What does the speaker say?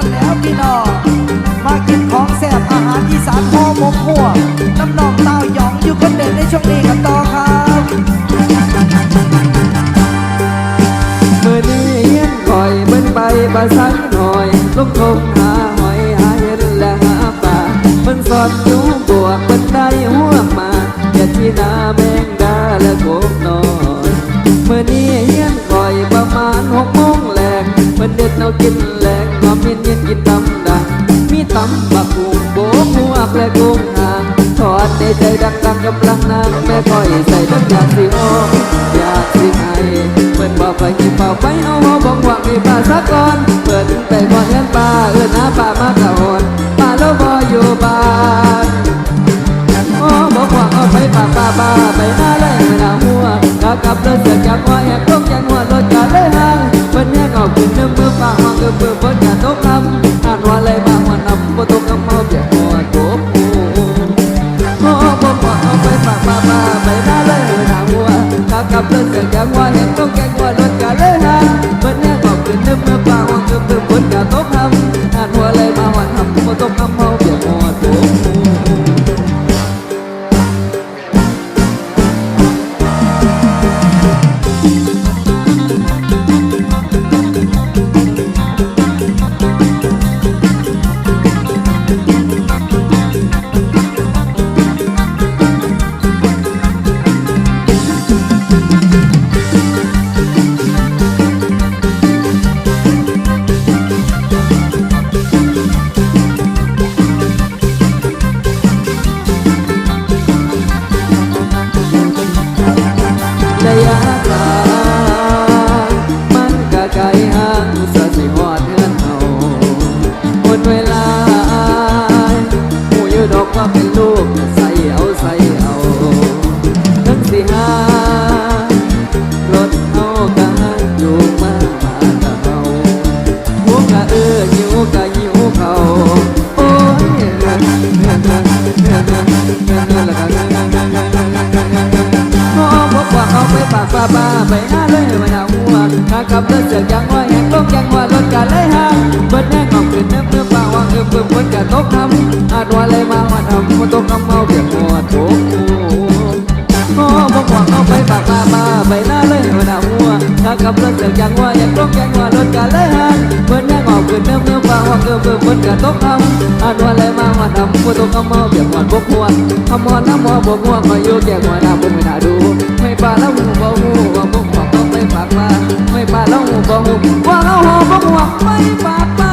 ันแล้วพี่น้อง มากินของแซ่บอาหารอีสานห่อหมกหัวน้ำนองเต้าหยองอยู่คนเด่นในช่วงนี้กันต่อครับมื่อนี้เฮียนคอยเหมือนไปบาสังหน่อยลุกทงหาหอยหาเห็ดและหาปลามันสอนอยู่บวกมันได้หัวมาอย่าที่นาแมงดาและโกบน้อยเมื่อนี้เฮียนคอยประมาณหกโมงแรงมันเด็ดเอากินแรง กินตำดังมีตำบักกุ้งโบกหัวแลกุ้งหางทอดในใจดังดังๆกำลังนางแม่คอยใส่น้ำยากสีอ้ออยากสิไอเปิดบ่อไปกินเป่าไปเอาหัวบองหวังมีปลาสักก่อนเปิดไปก่อนเงินปลาเอื้อนหาปลามากระหอนปลาแล้วบ่อยู่บ้านโอ้บอกว่าเอาไปปลาปลาปลาไปหน้าเลยไม่น่าหัวกะกลับเลยเสือกจากหัวแหกต้องยังหัวเลย que agora então que 的样。 ไปหน้าเลยมาหน้าหัวถ้าขับรถเสือกยังว่าแหงลกยังว่ารถกันเลยห่างเบิดแน่งออกขึ้นเนื้อเพื่อป่าว่างเอื้อเพื่อพ้นกับตกคำอาจว่าเลยมาว่าทำมาตกน้ำเมาเบียดหัวโถพอบอกว่าเอาไปปากป้ามาไปหน้าเลยมาหน้าหัวถ้าขับรถเสือกยังว่าแหงลกยังว่ารถกันเลยห่าง ปืนเนื้อเมื่อป่าว่าเกือบเพื่อพ้นกระตกเอาอาดว่าเลยมาว่าทำมาตกคำเมาเบียบหัวบกหัวคำมอนน้ำมอบกหัวมาโยกแก่หัวหน้าบุไม่น่าดู ไม่ปลาแล้วหูบ่หูว่าบุกบอกต้องไม่ฝากมาไม่ปลาแล้วหูบ่หูว่าเอาหูบ่หูไม่ปากมา